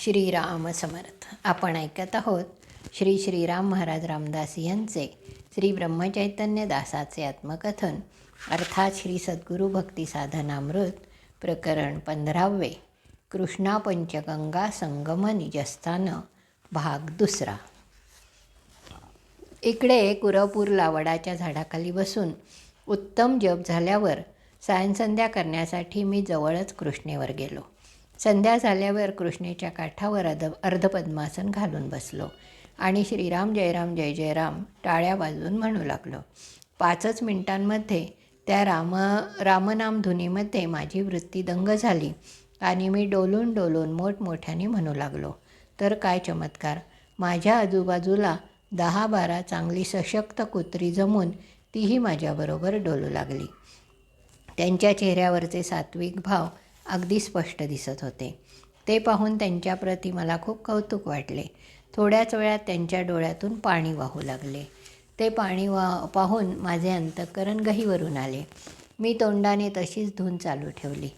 श्रीराम समर्थ आपण ऐकत आहोत श्री श्रीराम महाराज रामदास यांचे श्री ब्रह्मचैतन्य दासाचे आत्मकथन. अर्थात श्री सद्गुरू भक्ती साधनामृत प्रकरण पंधरावे. कृष्णा पंचगंगा संगम निजस्थान भाग दुसरा. इकडे कुरपूर लावडाच्या झाडाखाली बसून उत्तम जप झाल्यावर सायंसंध्या करण्यासाठी मी जवळच कृष्णेवर गेलो. संध्या झाल्यावर कृष्णेच्या काठावर अध अर्धपद्मासन घालून बसलो आणि श्रीराम जयराम जय जयराम टाळ्या वाजवून म्हणू लागलो. पाचच मिनिटांमध्ये त्या राम रामनाम धुनीमध्ये माझी वृत्ती दंग झाली आणि मी डोलून डोलून मोठमोठ्याने म्हणू लागलो. तर काय चमत्कार! माझ्या आजूबाजूला दहा बारा चांगली सशक्त कुत्री जमून तीही माझ्याबरोबर डोलू लागली. त्यांच्या चेहऱ्यावरचे सात्विक भाव अगदी स्पष्ट दिसत होते. ते पाहून त्यांच्याप्रती मला खूप कौतुक वाटले. थोड्याच वेळात त्यांच्या डोळ्यातून पाणी वाहू लागले. ते पाणी वा पाहून माझे अंतःकरण गहीवरून आले. मी तोंडाने तशीच धून चालू ठेवली.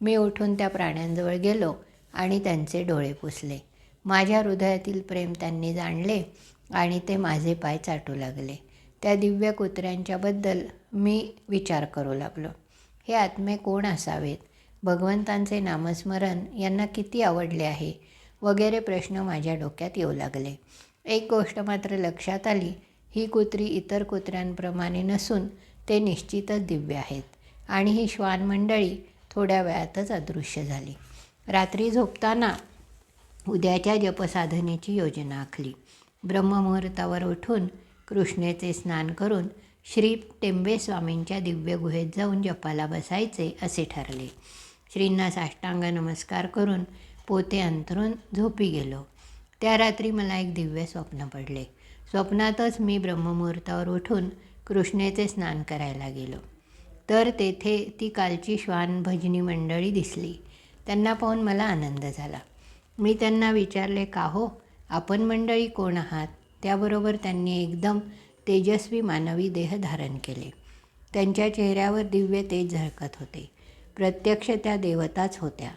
मी उठून त्या प्राण्यांजवळ गेलो आणि त्यांचे डोळे पुसले. माझ्या हृदयातील प्रेम त्यांनी जाणले आणि ते माझे पाय चाटू लागले. त्या दिव्य कुत्र्यांच्याबद्दल मी विचार करू लागलो. हे आत्मे कोण असावेत? भगवंतांचे नामस्मरण यांना किती आवडले आहे? वगैरे प्रश्न माझ्या डोक्यात येऊ लागले. एक गोष्ट मात्र लक्षात आली ही कुत्री इतर कुत्र्यांप्रमाणे नसून ते निश्चितच दिव्य आहेत आणि ही श्वान मंडळी थोड्या वेळातच अदृश्य झाली. रात्री झोपताना उद्याच्या जपसाधनेची योजना आखली. ब्रह्ममुहूर्तावर उठून कृष्णेचे स्नान करून श्री टेंबे स्वामींच्या दिव्य गुहेत जाऊन जपाला बसायचे असे ठरले. श्रींना साष्टांग नमस्कार करून पोते अंतरून झोपी गेलो. त्या रात्री मला एक दिव्य स्वप्न पडले. स्वप्नातच मी ब्रह्ममुहूर्तावर उठून कृष्णेचे स्नान करायला गेलो. तर तेथे ती कालची श्वान भजनी मंडळी दिसली. त्यांना पाहून मला आनंद झाला. मी त्यांना विचारले का हो? आपण मंडळी कोण आहात? त्याबरोबर त्यांनी एकदम तेजस्वी मानवी देह धारण केले. त्यांच्या चेहऱ्यावर दिव्य तेज झळकत होते. प्रत्यक्ष त्या देवताच होत्या.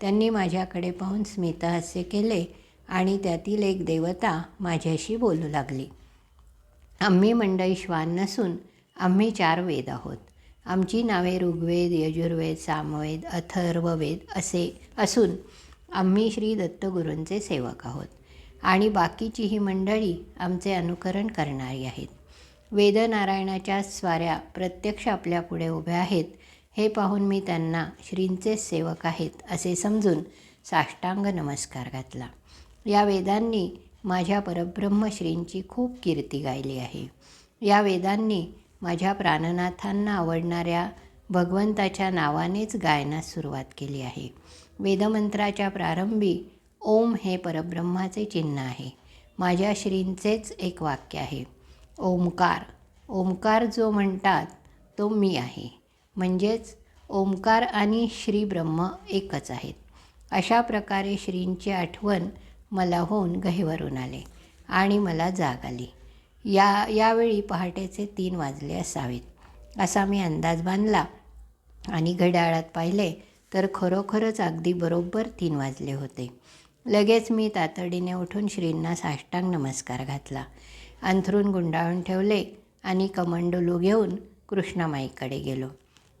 त्यांनी माझ्याकडे पाहून स्मितहास्य केले आणि त्यातील एक देवता माझ्याशी बोलू लागली. आम्ही मंडळी श्वान नसून आम्ही चार वेद आहोत. आमची नावे ऋग्वेद यजुर्वेद सामवेद अथर्ववेद असे असून आम्ही श्री दत्तगुरूंचे सेवक आहोत आणि बाकीची ही मंडळी आमचे अनुकरण करणारी आहेत. वेदनारायणाच्या स्वाऱ्या प्रत्यक्ष आपल्यापुढे उभ्या आहेत हे पाहून मी त्यांना श्रींचेच सेवक आहेत असे समजून साष्टांग नमस्कार घातला. या वेदांनी माझ्या परब्रह्म श्रींची खूप कीर्ती गायली आहे. या वेदांनी माझ्या प्राणनाथांना आवडणाऱ्या भगवंताच्या नावानेच गायनास सुरुवात केली आहे. वेदमंत्राच्या प्रारंभी ओम हे परब्रह्माचे चिन्ह आहे. माझ्या श्रींचेच एक वाक्य आहे. ओमकार ओमकार जो म्हणतात तो मी आहे. म्हणजेच ओमकार आणि श्री ब्रह्म एकच आहेत. अशा प्रकारे श्रींची आठवण मला होऊन गहेवरून आले आणि मला जाग आली. या यावेळी पहाटेचे तीन वाजले असावेत. असा मी अंदाज बांधला आणि घड्याळात पाहिले तर खरोखरच अगदी बरोबर तीन वाजले होते. लगेच मी तातडीने उठून श्रींना साष्टांग नमस्कार घातला. अंथरून गुंडाळून ठेवले आणि कमंडोलू घेऊन कृष्णामाईकडे गेलो.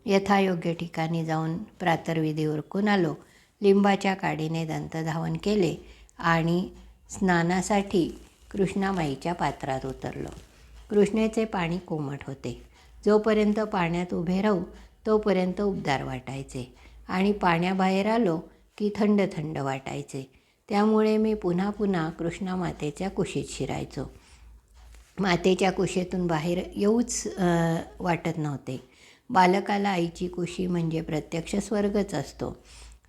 यथायोग्य ठिकाणी जाऊन प्रातर्विधी उरकून आलो. लिंबाच्या काडीने दंतधावन केले आणि स्नानासाठी कृष्णामाईच्या पात्रात उतरलो. कृष्णेचे पाणी कोमट होते. जोपर्यंत पाण्यात उभे राहू तोपर्यंत उबदार वाटायचे आणि पाण्याबाहेर आलो की थंड थंड वाटायचे. त्यामुळे मी पुन्हा पुन्हा कृष्णा मातेच्या कुशीत शिरायचो. मातेच्या कुशीतून बाहेर येऊच वाटत नव्हते. बालकाला आईची कुशी म्हणजे प्रत्यक्ष स्वर्गच असतो.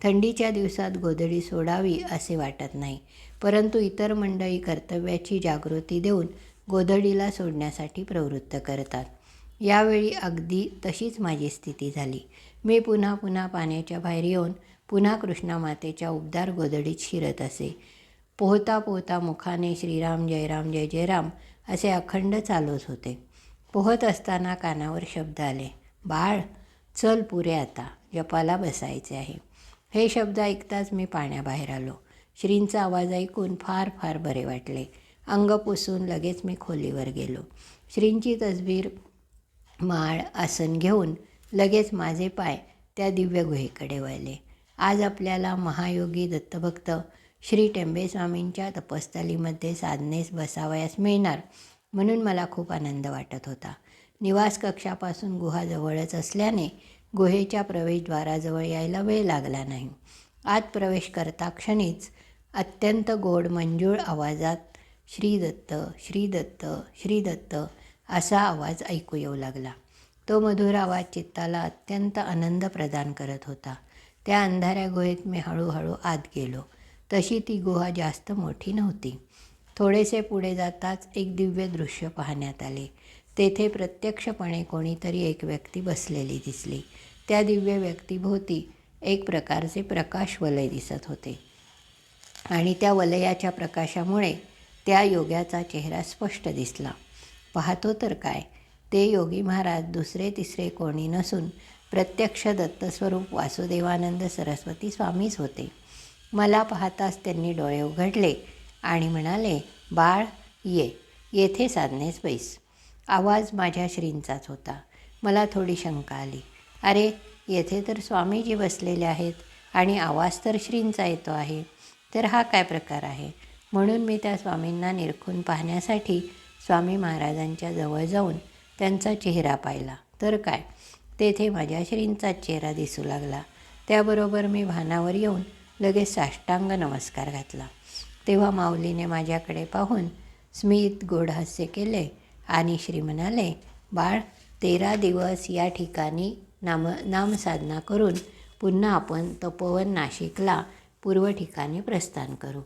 थंडीच्या दिवसात गोधडी सोडावी असे वाटत नाही. परंतु इतर मंडळी कर्तव्याची जागृती देऊन गोधडीला सोडण्यासाठी प्रवृत्त करतात. यावेळी अगदी तशीच माझी स्थिती झाली. मी पुन्हा पुन्हा पाण्याच्या बाहेर येऊन पुन्हा कृष्णामातेच्या उबदार गोधडीत शिरत असे. पोहता पोहता मुखाने श्रीराम जयराम जय जयराम असे अखंड चालूच होते. पोहत असताना कानावर शब्द आले. बाळ चल पुरे आता जपाला बसायचे आहे. हे शब्द ऐकताच मी पाण्याबाहेर आलो. श्रींचा आवाज ऐकून फार फार बरे वाटले. अंग पुसून लगेच मी खोलीवर गेलो. श्रींची तसबीर माळ आसन घेऊन लगेच माझे पाय त्या दिव्य गुहेकडे वळले. आज आपल्याला महायोगी दत्तभक्त श्री टेंबेस्वामींच्या तपस्थलीमध्ये साधनेस बसावयास मिळणार म्हणून मला खूप आनंद वाटत होता. निवास कक्षापासून गुहाजवळच असल्याने गुहेच्या प्रवेशद्वाराजवळ यायला वेळ लागला नाही. आत प्रवेश करता क्षणीच अत्यंत गोड मंजूळ आवाजात श्रीदत्त श्रीदत्त श्रीदत्त असा आवाज ऐकू येऊ लागला. तो मधुर आवाज चित्ताला अत्यंत आनंद प्रदान करत होता. त्या अंधाऱ्या गुहेत मी हळूहळू आत गेलो. तशी ती गुहा जास्त मोठी नव्हती. थोडेसे पुढे जाताच एक दिव्य दृश्य पाहण्यात आले. तेथे प्रत्यक्षपणे कोणीतरी एक व्यक्ती बसलेली दिसली. त्या दिव्य व्यक्तीभोवती एक प्रकारचे प्रकाश वलय दिसत होते. आणि त्या वलयाच्या प्रकाशामुळे त्या योग्याचा चेहरा स्पष्ट दिसला. पाहतो तर काय? ते योगी महाराज दुसरे तिसरे कोणी नसून प्रत्यक्ष दत्तस्वरूप वासुदेवानंद सरस्वती स्वामीच होते. मला पाहताच त्यांनी डोळे उघडले आणि म्हणाले बाळ ये. येथे साधनेच बैस. आवाज माझ्या श्रींचाच होता. मला थोडी शंका आली. अरे येथे तर स्वामीजी बसलेले आहेत आणि आवाज तर श्रींचा येतो आहे. तर हा काय प्रकार आहे? म्हणून मी त्या स्वामींना निरखून पाहण्यासाठी स्वामी महाराजांच्या जवळ जाऊन त्यांचा चेहरा पाहिला. तर काय? तेथे माझ्या श्रींचाच चेहरा दिसू लागला. त्याबरोबर मी भानावर येऊन लगेच साष्टांग नमस्कार घातला. तेव्हा माऊलीने माझ्याकडे पाहून स्मित गोड हास्य केले. आणि श्री म्हणाले बाळ तेरा दिवस या ठिकाणी नाम नामसाधना करून पुन्हा आपण तपोवन नाशिकला पूर्व ठिकाणी प्रस्थान करू.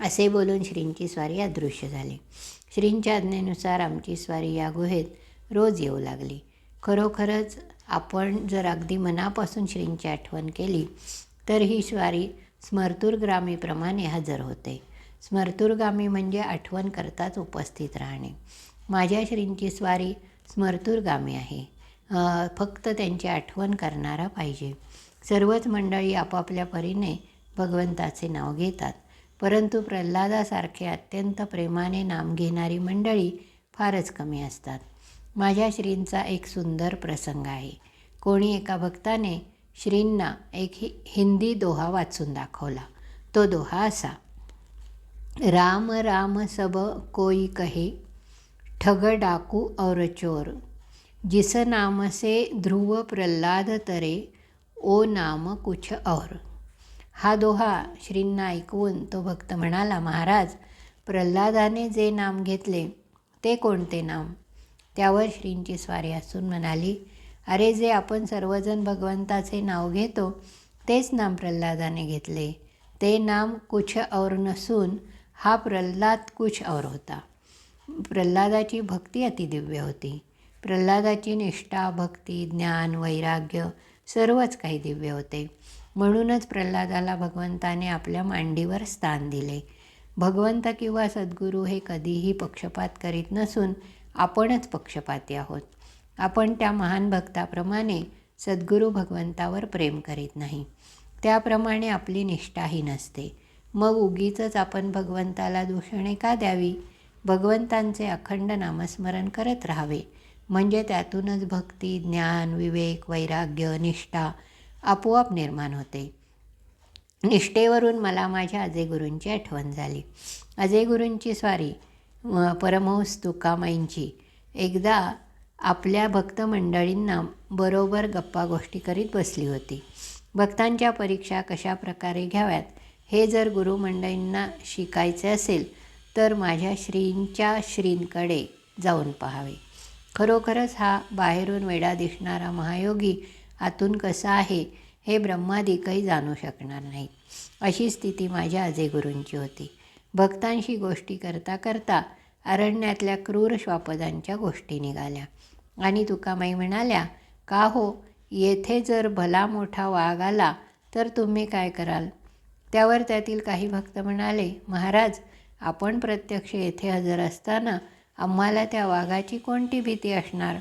असे बोलून श्रींची स्वारी अदृश्य झाली. श्रींच्या आज्ञेनुसार आमची स्वारी या गुहेत रोज येऊ लागली. खरोखरच आपण जर अगदी मनापासून श्रींची आठवण केली तर ही स्वारी स्मरतुरग्रामीप्रमाणे हजर होते. स्मर्तुरगामी म्हणजे आठवण करताच उपस्थित राहणे. माझ्या श्रींची स्वारी स्मर्तुरगामी आहे. फक्त त्यांची आठवण करणारा पाहिजे. सर्वच मंडळी आपापल्या परीने भगवंताचे नाव घेतात. परंतु प्रल्हादासारखे अत्यंत प्रेमाने नाम घेणारी मंडळी फारच कमी असतात. माझ्या श्रींचा एक सुंदर प्रसंग आहे. कोणी एका भक्ताने श्रींना एक हि हिंदी दोहा वाचून दाखवला. तो दोहा असा. राम राम सब कोई कहे ठग डाकू और चोर। जिस नाम से ध्रुव प्रल्हाद तरे ओ नाम कुछ और। हा दोहा श्रींना ऐकवून तो भक्त म्हणाला महाराज प्रल्हादाने जे नाम घेतले ते कोणते नाम? त्यावर श्रींची स्वारी असून म्हणाली अरे जे आपण सर्वजण भगवंताचे नाव घेतो तेच नाम प्रल्हादाने घेतले. ते नाम कुछ और नसून हा प्रल्हाद कुछ और होता. प्रल्हादाची भक्ती अतिदिव्य होती. प्रल्हादाची निष्ठा भक्ती ज्ञान वैराग्य सर्वच काही दिव्य होते. म्हणूनच प्रल्हादाला भगवंताने आपल्या मांडीवर स्थान दिले. भगवंत किंवा सद्गुरू हे कधीही पक्षपात करीत नसून आपणच पक्षपाती आहोत. आपण त्या महान भक्ताप्रमाणे सद्गुरू भगवंतावर प्रेम करीत नाही. त्याप्रमाणे आपली निष्ठाही नसते. मग उगीच आपण भगवंताला दूषणे का द्यावी? भगवंतांचे अखंड नामस्मरण करत राहावे. म्हणजे त्यातूनच भक्ती ज्ञान विवेक वैराग्य निष्ठा आपोआप निर्माण होते. निष्ठेवरून मला माझ्या अजय गुरूंची आठवण झाली. अजय गुरूंची स्वारी परमहंस तुकामाईंची. एकदा आपल्या भक्तमंडळींना बरोबर गप्पा गोष्टी करीत बसली होती. भक्तांच्या परीक्षा कशा प्रकारे घ्याव्यात? हे जर गुरुमंडळींना शिकायचे असेल तर माझ्या श्रींच्या श्रींकडे जाऊन पाहावे. खरोखरच हा बाहेरून वेडा दिसणारा महायोगी आतून कसा आहे हे ब्रह्मादिकही जाणू शकणार नाहीत अशी स्थिती माझ्या अजय गुरूंची होती. भक्तांशी गोष्टी करता करता अरण्यातल्या क्रूर श्वापदांच्या गोष्टी निघाल्या. आणि तुकामाई म्हणाल्या का हो येथे जर भला मोठा वाघ आला तर तुम्ही काय कराल? त्यावर त्यातील काही भक्त म्हणाले महाराज आपण प्रत्यक्ष येथे हजर असताना आम्हाला त्या वाघाची कोणती भीती असणार?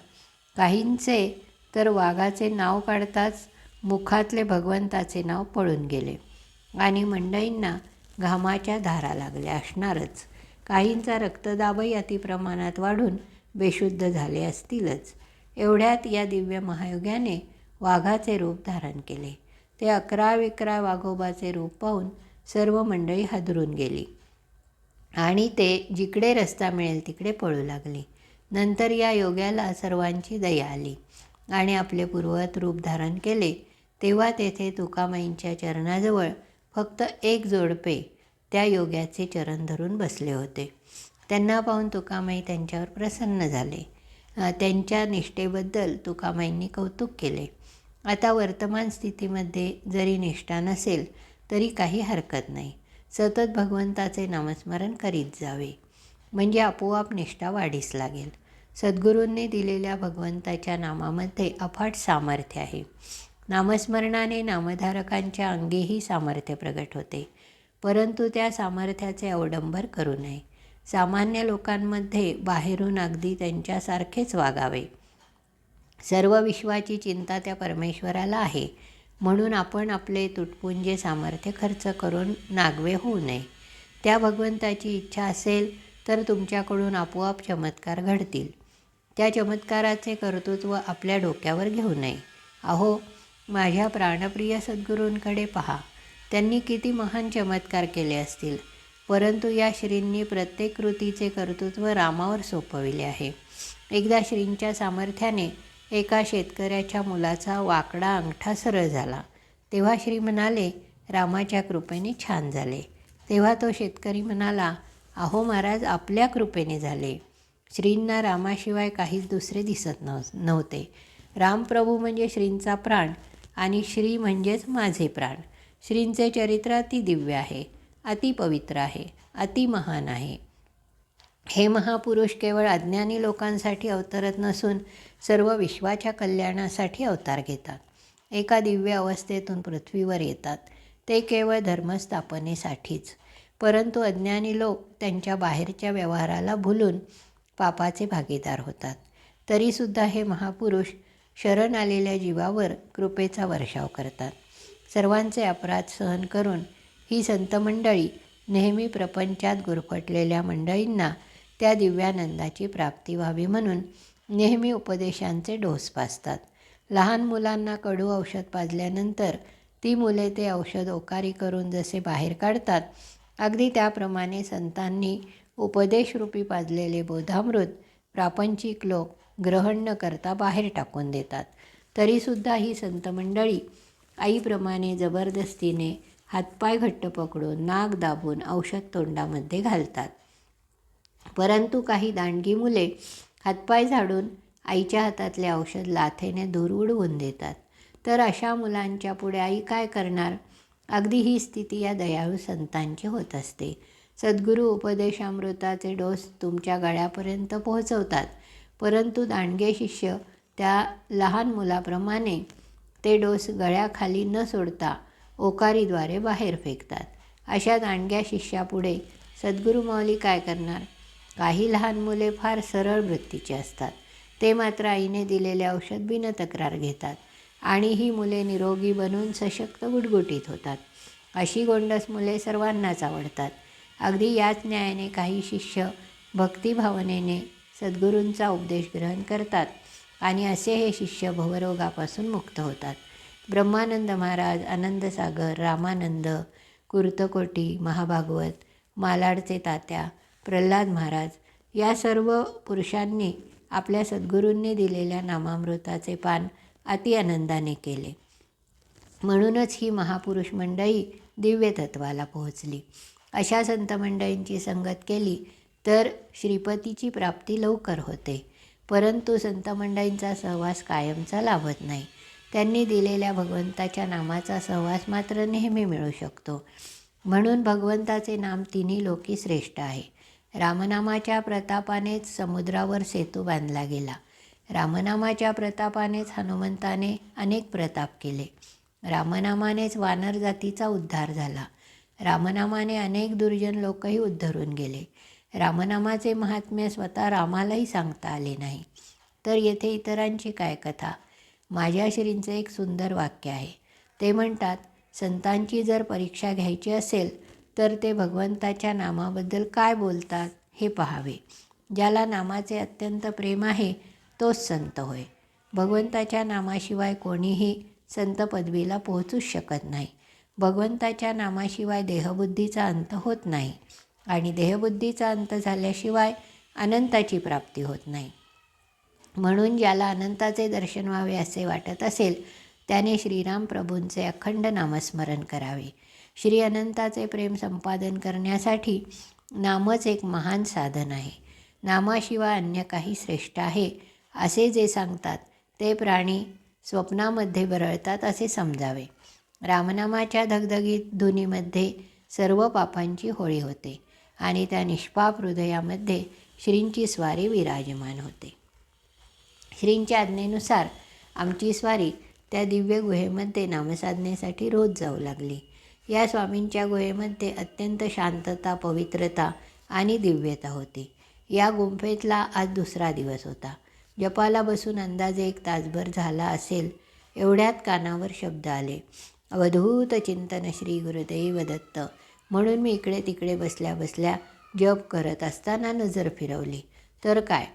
काहींचे तर वाघाचे नाव काढताच मुखातले भगवंताचे नाव पळून गेले आणि मंडळींना घामाच्या धारा लागल्या असणारच. काहींचा रक्तदाबही अतिप्रमाणात वाढून बेशुद्ध झाले असतीलच. एवढ्यात या दिव्य महायोगाने वाघाचे रूप धारण केले. ते अकरा विकरा वाघोबाचे रूप पाहून सर्व मंडळी हादरून गेली. आणि ते जिकडे रस्ता मिळेल तिकडे पळू लागले. नंतर या योग्याला सर्वांची दया आली आणि आपले पूर्वत रूप धारण केले. तेव्हा तेथे तुकामाईंच्या चरणाजवळ फक्त एक जोडपे त्या योग्याचे चरण धरून बसले होते. त्यांना पाहून तुकामाई त्यांच्यावर प्रसन्न झाले. त्यांच्या निष्ठेबद्दल तुकामाईंनी कौतुक केले. आता वर्तमान स्थितीमध्ये जरी निष्ठा नसेल तरी काही हरकत नाही. सतत भगवंताचे नामस्मरण करीत जावे. म्हणजे आपोआप निष्ठा वाढीस लागेल. सद्गुरूंनी दिलेल्या भगवंताच्या नामामध्ये अफाट सामर्थ्य आहे. नामस्मरणाने नामधारकांच्या अंगीही सामर्थ्य प्रगट होते. परंतु त्या सामर्थ्याचे अवडंबर करू नये. सामान्य लोकांमध्ये बाहेरून अगदी त्यांच्यासारखेच वागावे. सर्व विश्वाची चिंता त्या परमेश्वराला आहे. म्हणून आपण आपले तुटपुंजे सामर्थ्य खर्च करून नागवे होऊ नये. त्या भगवंताची इच्छा असेल तर तुमच्याकडून आपोआप चमत्कार घडतील. त्या चमत्काराचे कर्तृत्व आपल्या डोक्यावर घेऊ नये. अहो माझ्या प्राणप्रिय सद्गुरूंकडे पहा. त्यांनी किती महान चमत्कार केले असतील. परंतु या श्रींनी प्रत्येक कृतीचे कर्तृत्व रामावर सोपविले आहे. एकदा श्रींच्या सामर्थ्याने एका शेतकऱ्याच्या मुलाचा वाकडा अंगठा सरळ झाला. तेव्हा श्री म्हणाले रामाच्या कृपेने छान झाले. तेव्हा तो शेतकरी म्हणाला अहो महाराज आपल्या कृपेने झाले. श्रींना रामाशिवाय काहीच दुसरे दिसत नव नव्हते. रामप्रभू म्हणजे श्रींचा प्राण आणि श्री म्हणजेच माझे प्राण. श्रींचे चरित्र अति दिव्य आहे अति पवित्र आहे अति महान आहे. हे महापुरुष केवळ अज्ञानी लोकांसाठी अवतरत नसून सर्व विश्वाच्या कल्याणासाठी अवतार घेतात. एका दिव्य अवस्थेतून पृथ्वीवर येतात. ते केवळ धर्मस्थापनेसाठीच परंतु अज्ञानी लोक त्यांच्या बाहेरच्या व्यवहाराला भुलून पापाचे भागीदार होतात. तरीसुद्धा हे महापुरुष शरण आलेल्या जीवावर कृपेचा वर्षाव करतात. सर्वांचे अपराध सहन करून ही संतमंडळी नेहमी प्रपंचात गुरफटलेल्या मंडळींना त्या दिव्यानंदाची प्राप्ती व्हावी म्हणून नेहमी उपदेशांचे डोस पाजतात. लहान मुलांना कडू औषध पाजल्यानंतर ती मुले ते औषध ओकारी करून जसे बाहेर काढतात अगदी त्याप्रमाणे संतांनी उपदेशरूपी पाजलेले बोधामृत प्रापंचिक लोक ग्रहण न करता बाहेर टाकून देतात. तरीसुद्धा ही संत मंडळी आईप्रमाणे जबरदस्तीने हातपाय घट्ट पकडून नाक दाबून औषध तोंडामध्ये घालतात. परंतु काही दांडगी मुले हातपाय झाडून आईच्या हातातले औषध लाथेने धूर उडवून देतात. तर अशा मुलांच्या पुढे आई काय करणार? अगदी ही स्थिती या दयाळू संतांची होत असते. सद्गुरू उपदेशामृताचे डोस तुमच्या गळ्यापर्यंत पोहोचवतात. परंतु दांडगे शिष्य त्या लहान मुलाप्रमाणे ते डोस गळ्याखाली न सोडता ओकारीद्वारे बाहेर फेकतात. अशा दांडग्या शिष्यापुढे सद्गुरू माऊली काय करणार? काही लहान मुले फार सरळ वृत्तीची असतात. ते मात्र आईने दिलेले औषध बिन तक्रार घेतात आणि ही मुले निरोगी बनून सशक्त गुटगुटीत होतात. अशी गोंडस मुले सर्वांनाच आवडतात. अगदी याच न्यायाने काही शिष्य भक्तिभावनेने सद्गुरूंचा उपदेश ग्रहण करतात आणि असे हे शिष्य भवरोगापासून मुक्त होतात. ब्रह्मानंद महाराज आनंदसागर रामानंद कुर्तकोटी महाभागवत मालाडचे तात्या प्रल्हाद महाराज या सर्व पुरुषांनी आपल्या सद्गुरूंनी दिलेल्या नामामृताचे पान अति आनंदाने केले. म्हणूनच ही महापुरुष मंडळी दिव्य तत्वाला पोहोचली. अशा संत मंडळींची संगत केली तर श्रीपतीची प्राप्ती लवकर होते. परंतु संत मंडळींचा सहवास कायमचा लाभत नाही. त्यांनी दिलेल्या भगवंताच्या नामाचा सहवास मात्र नेहमी मिळू शकतो. म्हणून भगवंताचे नाम तिन्ही लोकी श्रेष्ठ आहे. रामनामाच्या प्रतापानेच समुद्रावर सेतू बांधला गेला. रामनामाच्या प्रतापानेच हनुमंताने अनेक प्रताप केले. रामनामानेच वानर जातीचा उद्धार झाला. रामनामाने अनेक दुर्जन लोकही उद्धरून गेले. रामनामाचे महात्म्य स्वतः रामालाही सांगता आले नाही. तर येथे इतरांची काय कथा? माझ्या श्रींचे एक सुंदर वाक्य आहे. ते म्हणतात संतांची जर परीक्षा घ्यायची असेल तर ते भगवंताच्या नामाबद्दल काय बोलतात हे पहावे. ज्याला नामाचे अत्यंत प्रेम आहे तोच संत होय. भगवंताच्या नामाशिवाय कोणीही संत पदवीला पोहोचूच शकत नाही. भगवंताच्या नामाशिवाय देहबुद्धीचा अंत होत नाही आणि देहबुद्धीचा अंत झाल्याशिवाय अनंताची प्राप्ती होत नाही. म्हणून ज्याला अनंताचे दर्शन व्हावे असे वाटत असेल त्याने श्रीराम प्रभूंचे अखंड नामस्मरण करावे. श्री अनंताचे प्रेम संपादन करण्यासाठी नामच एक महान साधन आहे. नामाशिवाय अन्य काही श्रेष्ठ आहे असे जे सांगतात ते प्राणी स्वप्नामध्ये बरळतात असे समजावे. रामनामाच्या धगधगीत धुनीमध्ये सर्व पापांची होळी होते आणि त्या निष्पाप हृदयामध्ये श्रींची स्वारी विराजमान होते. श्रींच्या आज्ञेनुसार आमची स्वारी त्या दिव्य गुहेमध्ये नामसाधनेसाठी रोज जाऊ लागली. या स्वामींच्या गुहेमध्ये अत्यंत शांतता पवित्रता आणि दिव्यता होती. या गुंफेतला आज दुसरा दिवस होता. जपाला बसून अंदाजे एक तासभर झाला असेल एवढ्यात कानावर शब्द आले. अवधूत चिंतन श्री गुरुदेव दत्त. म्हणून मी इकडे तिकडे बसल्या बसल्या जप करत असताना नजर फिरवली. तर काय?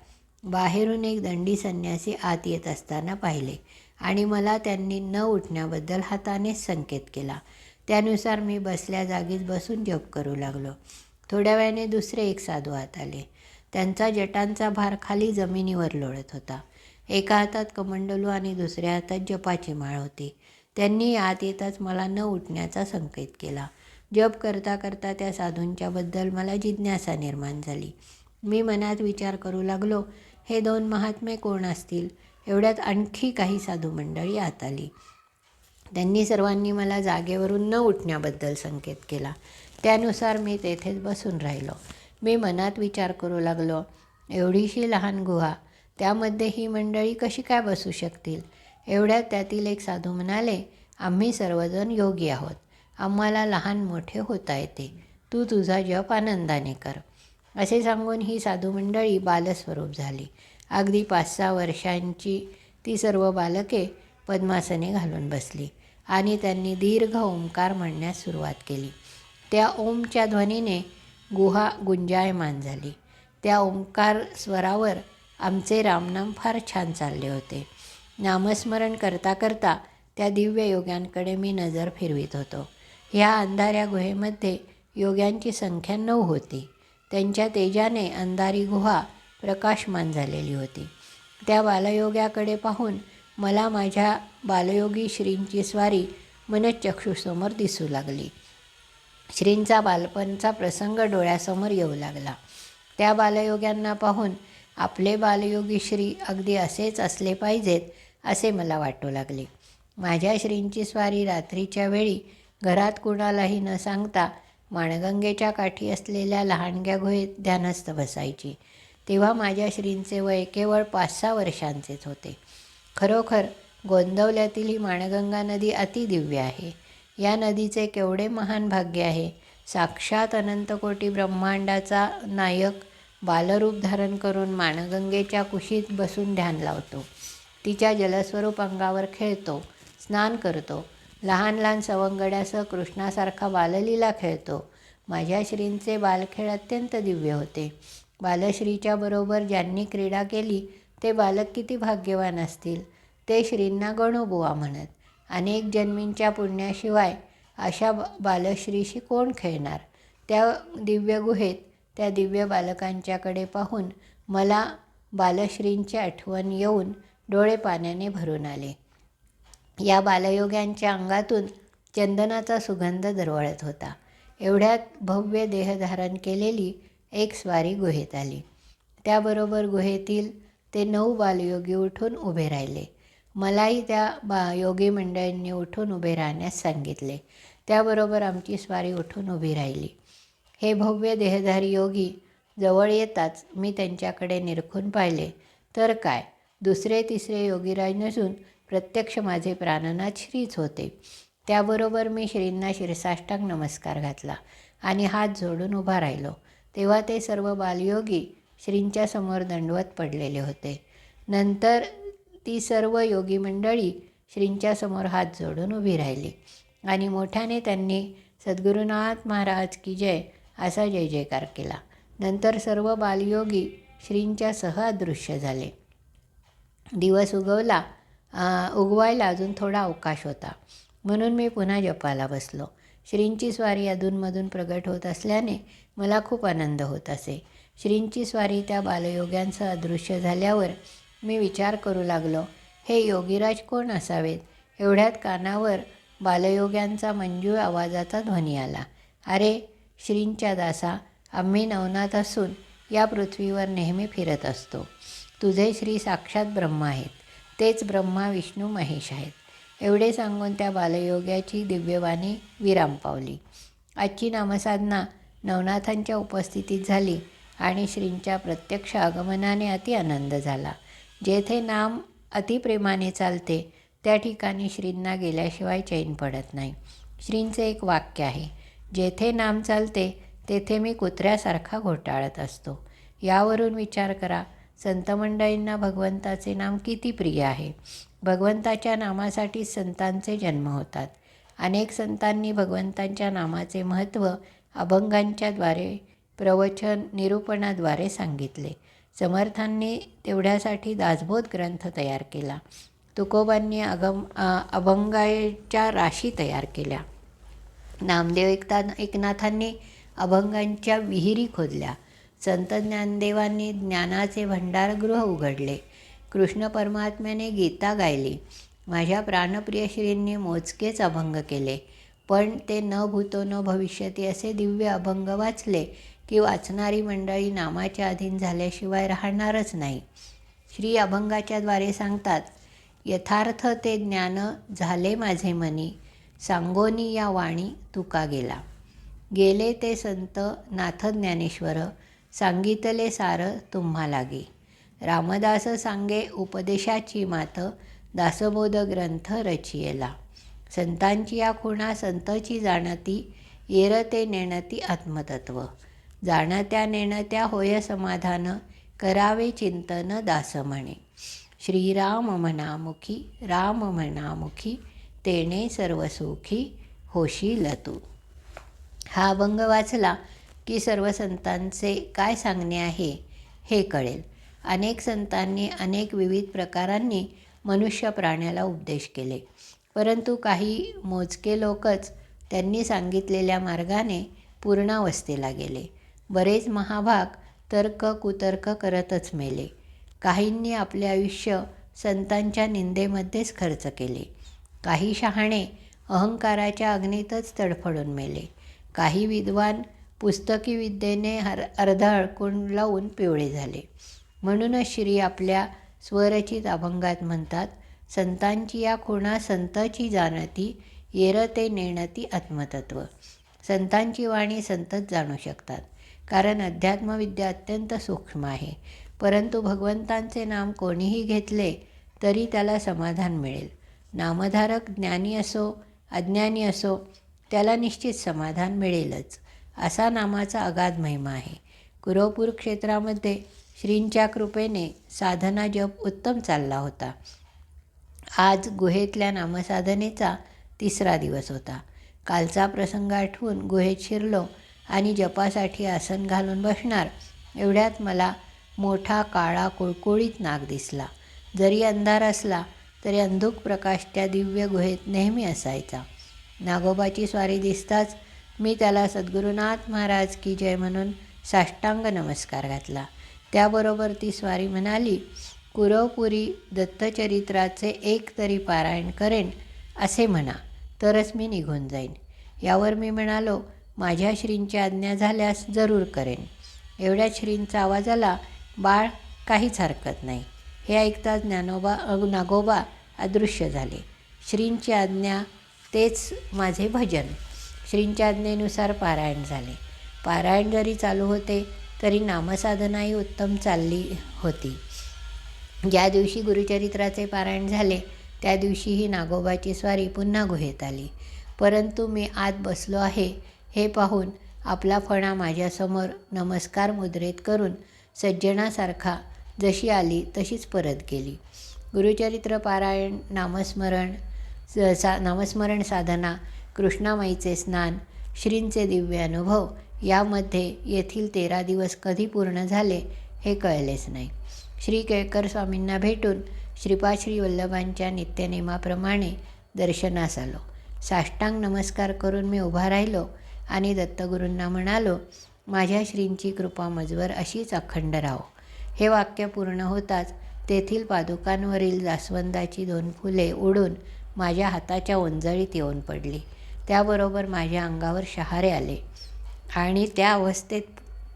बाहेरून एक दंडी संन्यासी आत येत असताना पाहिले आणि मला त्यांनी न उठण्याबद्दल हातानेच संकेत केला. त्यानुसार मी बसल्या जागीच बसून जप करू लागलो. थोड्या वेळाने दुसरे एक साधू आत आले. त्यांचा जटांचा भार खाली जमिनीवर लोळत होता. एका हातात कमंडलू आणि दुसऱ्या हातात जपाची माळ होती. त्यांनी आत येताच मला न उठण्याचा संकेत केला. जप करता करता त्या साधूंच्याबद्दल मला जिज्ञासा निर्माण झाली. मी मनात विचार करू लागलो हे दोन महात्मे कोण असतील? एवढ्यात आणखी काही साधू मंडळी आत आली. त्यांनी सर्वांनी मला जागेवरून न उठण्याबद्दल संकेत केला. त्यानुसार मी तेथेच बसून राहिलो. मी मनात विचार करू लागलो एवढीशी लहान गुहा त्यामध्ये ही मंडळी कशी काय बसू शकतील? एवढ्यात त्यातील एक साधू म्हणाले आम्ही सर्वजण योगी आहोत. आम्हाला लहान मोठे होता येते. तू तुझा जप आनंदाने कर. असे सांगून ही साधू मंडळी बालस्वरूप झाली. अगदी पाच सहा वर्षांची ती सर्व बालके पद्मासने घालून बसली आणि त्यांनी दीर्घ ओंकार म्हणण्यास सुरुवात केली. त्या ओमच्या ध्वनीने गुहा गुंजायमान झाली. त्या ओंकार स्वरावर आमचे रामनाम फार छान चालले होते. नामस्मरण करता करता त्या दिव्य योग्यांकडे मी नजर फिरवित होतो. ह्या अंधाऱ्या गुहेमध्ये योग्यांची संख्या नऊ होती. त्यांच्या तेजाने अंधारी गुहा प्रकाशमान झालेली होती. त्या बालयोग्याकडे पाहून मला माझ्या बालयोगी श्रींची स्वारी मनचक्षुसमोर दिसू लागली. श्रींचा बालपणचा प्रसंग डोळ्यासमोर येऊ लागला. त्या बालयोग्यांना पाहून आपले बालयोगी श्री अगदी असेच असले पाहिजेत असे मला वाटू लागले. माझ्या श्रींची स्वारी रात्रीच्या वेळी घरात कुणालाही न सांगता माणगंगेच्या काठी असलेल्या लहानग्या गुहेत ध्यानस्थ बसायची. तेव्हा माझ्या श्रींचे वय केवळ पाच सहा वर्षांचेच होते. खरोखर गोंदवल्यातील ही माणगंगा नदी अतिदिव्य आहे. या नदीचे केवढे महान भाग्य आहे. साक्षात अनंतकोटी ब्रह्मांडाचा नायक बालरूप धारण करून माणगंगेच्या कुशीत बसून ध्यान लावतो. तिच्या जलस्वरूप अंगावर खेळतो स्नान करतो लहान लहान सवंगड्यासह कृष्णासारखा बाललीला खेळतो. माझ्या श्रींचे बालखेळ अत्यंत दिव्य होते. बालश्रीच्या बरोबर ज्यांनी क्रीडा केली ते बालक किती भाग्यवान असतील ते श्रींना गणोबुवा म्हणत. अनेक जन्मींच्या पुण्याशिवाय अशा बालश्रीशी कोण खेळणार? त्या दिव्य गुहेत त्या दिव्य बालकांच्याकडे पाहून मला बालश्रींची आठवण येऊन डोळे पाण्याने भरून आले. या बालयोग्यांच्या अंगातून चंदनाचा सुगंध दरवळत होता. एवढ्यात भव्य देह धारण केलेली एक स्वारी गुहेत आली. त्याबरोबर गुहेतील ते नऊ बालयोगी उठून उभे राहिले. मलाही त्या बा योगी मंडळींनी उठून उभे राहण्यास सांगितले. त्याबरोबर आमची स्वारी उठून उभी राहिली. हे भव्य देहधारी योगी जवळ येताच मी त्यांच्याकडे निरखून पाहिले. तर काय? दुसरे तिसरे योगीराज नसून प्रत्यक्ष माझे प्राणनाथ श्रीच होते. त्याबरोबर मी श्रींना शिरसाष्टांग नमस्कार घातला आणि हात जोडून उभा राहिलो. तेव्हा ते सर्व बालयोगी श्रींच्या समोर दंडवत पडलेले होते. नंतर ती सर्व योगी मंडळी श्रींच्या समोर हात जोडून उभी राहिली. आणि मोठ्याने त्यांनी सद्गुरुनाथ महाराज की जय असा जय जयकार केला. नंतर सर्व बालयोगी श्रींच्या सह अदृश्य झाले. दिवस उगवला उगवायला अजून थोडा अवकाश होता. म्हणून मी पुन्हा जपाला बसलो. श्रींची स्वारी अधूनमधून प्रगट होत असल्याने मला खूप आनंद होत असे. श्रींची स्वारी त्या बालयोग्यांसह अदृश्य झाल्यावर मी विचार करू लागलो हे योगीराज कोण असावेत? एवढ्यात कानावर बालयोग्यांचा मंजूळ आवाजाचा ध्वनी आला. अरे श्रींच्या दासा आम्ही नवनाथ असून या पृथ्वीवर नेहमी फिरत असतो. तुझे श्री साक्षात ब्रह्म आहेत. तेच ब्रह्मा विष्णू महेश आहेत. एवढे सांगून त्या बालयोग्याची दिव्यवाणी विराम पावली आजची नामसाधना नवनाथांच्या उपस्थितीत झाली. आणि श्रींच्या प्रत्यक्ष आगमनाने अति आनंद झाला. जेथे नाम अतिप्रेमाने चालते त्या ठिकाणी श्रींना गेल्याशिवाय चैन पडत नाही. श्रींचे एक वाक्य आहे जेथे नाम चालते तेथे मी कुत्र्यासारखा घोटाळत असतो. यावरून विचार करा संतमंडळींना भगवंताचे नाम किती प्रिय आहे. भगवंताच्या नामासाठी संतांचे जन्म होतात. अनेक संतांनी भगवंतांच्या नामाचे महत्त्व अभंगांच्याद्वारे प्रवचन निरूपणाद्वारे सांगितले. समर्थांनी तेवढ्यासाठी दासबोध ग्रंथ तयार केला. तुकोबांनी अगम अभंगाच्या राशी तयार केल्या. नामदेव एकता एकनाथांनी अभंगांच्या विहिरी खोदल्या. संत ज्ञानदेवांनी ज्ञानाचे भंडारगृह उघडले. कृष्ण परमात्म्याने गीता गायली. माझ्या प्राणप्रिय श्रींनी मोजकेच अभंग केले. पण ते न भूतो न भविष्यती असे दिव्य अभंग वाचले. की वाचणारी मंडळी नामाच्या अधीन झाल्याशिवाय राहणारच नाही. श्री अभंगाच्याद्वारे सांगतात यथार्थ ते ज्ञान झाले माझे मनी सांगोनी या वाणी तुका गेला. गेले ते संत नाथ ज्ञानेश्वर सांगितले सार तुम्हा लागे. रामदास सांगे उपदेशाची मात दासबोध ग्रंथ रचियेला. संतांची या खुणा संतची जाणती येरते नेणती आत्मतत्व. जाणत्या नेणत्या होय समाधान करावे चिंतन दास म्हणे श्रीराम म्हणामुखी राम म्हणामुखी तेणे सर्वसुखी होशील तू हा अभंग वाचला की सर्व संतांचे काय सांगणे आहे हे कळेल. अनेक संतांनी अनेक विविध प्रकारांनी मनुष्य प्राण्याला उपदेश केले. परंतु काही मोजके लोकच त्यांनी सांगितलेल्या मार्गाने पूर्णावस्थेला गेले. बरेच महाभाग तर्क कुतर्क करतच मेले. काहींनी आपले आयुष्य संतांच्या निंदेमध्येच खर्च केले. काही शहाणे अहंकाराच्या अग्नीतच तडफडून मेले. काही विद्वान पुस्तकी विद्येने हर अर्धा अडकून लावून पिवळे झाले. म्हणूनच श्री आपल्या स्वरचित अभंगात म्हणतात संतांची या खुणा संतची जाणती येरते नेणती आत्मतत्व. संतांची वाणी संतच जाणू शकतात. कारण अध्यात्मविद्या अत्यंत सूक्ष्म आहे. परंतु भगवंतांचे नाम कोणीही घेतले तरी त्याला समाधान मिळेल. नामधारक ज्ञानी असो अज्ञानी असो त्याला निश्चित समाधान मिळेलच असा नामाचा अगाध महिमा आहे. कुरोपूर क्षेत्रामध्ये श्रींच्या कृपेने साधना जप उत्तम चालला होता. आज गुहेतल्या नामसाधनेचा तिसरा दिवस होता. कालचा प्रसंग आठवून गुहेत शिरलो आणि जपासाठी आसन घालून बसणार. एवढ्यात मला मोठा काळा कुळकुळीत नाग दिसला. जरी अंधार असला तरी अंधुक प्रकाश त्या दिव्य गुहेत नेहमी असायचा. नागोबाची स्वारी दिसताच मी त्याला सद्गुरुनाथ महाराज की जय म्हणून साष्टांग नमस्कार घातला. त्याबरोबर ती स्वारी म्हणाली कुरवपुरी दत्तचरित्राचे एक तरी पारायण करेन असे म्हणा तरच मी निघून जाईन. यावर मी म्हणालो माझ्या श्रींची आज्ञा झाल्यास जरूर करेन. एवढ्या श्रींचा आवाज आला बाळ काहीच हरकत नाही. हे ऐकताच ज्ञानोबा नागोबा अदृश्य झाले. श्रींची आज्ञा तेच माझे भजन. श्रींच्या आज्ञेनुसार पारायण झाले. पारायण जरी चालू होते तरी नामसाधनाही उत्तम चालली होती. ज्या दिवशी गुरुचरित्राचे पारायण झाले त्या दिवशी नागोबाची स्वारी पुन्हा गुहेत आली. परंतु मी आत बसलो आहे हे पाहून आपला फणा माझ्यासमोर नमस्कार मुद्रेत करून सज्जनासारखा जशी आली तशीच परत गेली. गुरुचरित्र पारायण नामस्मरण सा नामस्मरण साधना कृष्णामाईचे स्नान श्रींचे दिव्य अनुभव यामध्ये येथील तेरा दिवस कधी पूर्ण झाले हे कळलेच नाही. श्री केळकर स्वामींना भेटून श्रीपाद श्री वल्लभांच्या नित्यनेमाप्रमाणे दर्शनास आलो. साष्टांग नमस्कार करून मी उभा राहिलो. आणि दत्तगुरूंना म्हणालो माझ्या श्रींची कृपा मजवर अशीच अखंड राहो. हे वाक्य पूर्ण होताच तेथील पादुकांवरील जास्वंदाची दोन फुले उडून माझ्या हाताच्या ओंजळीत येऊन पडली. त्याबरोबर माझ्या अंगावर शहारे आले. आणि त्या अवस्थेत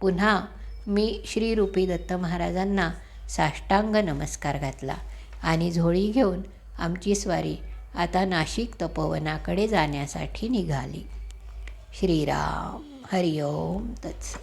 पुन्हा मी श्रीरूपी दत्त महाराजांना साष्टांग नमस्कार घातला आणि झोळी घेऊन आमची स्वारी आता नाशिक तपोवनाकडे जाण्यासाठी निघाली. श्रीराम हरिओम तत्स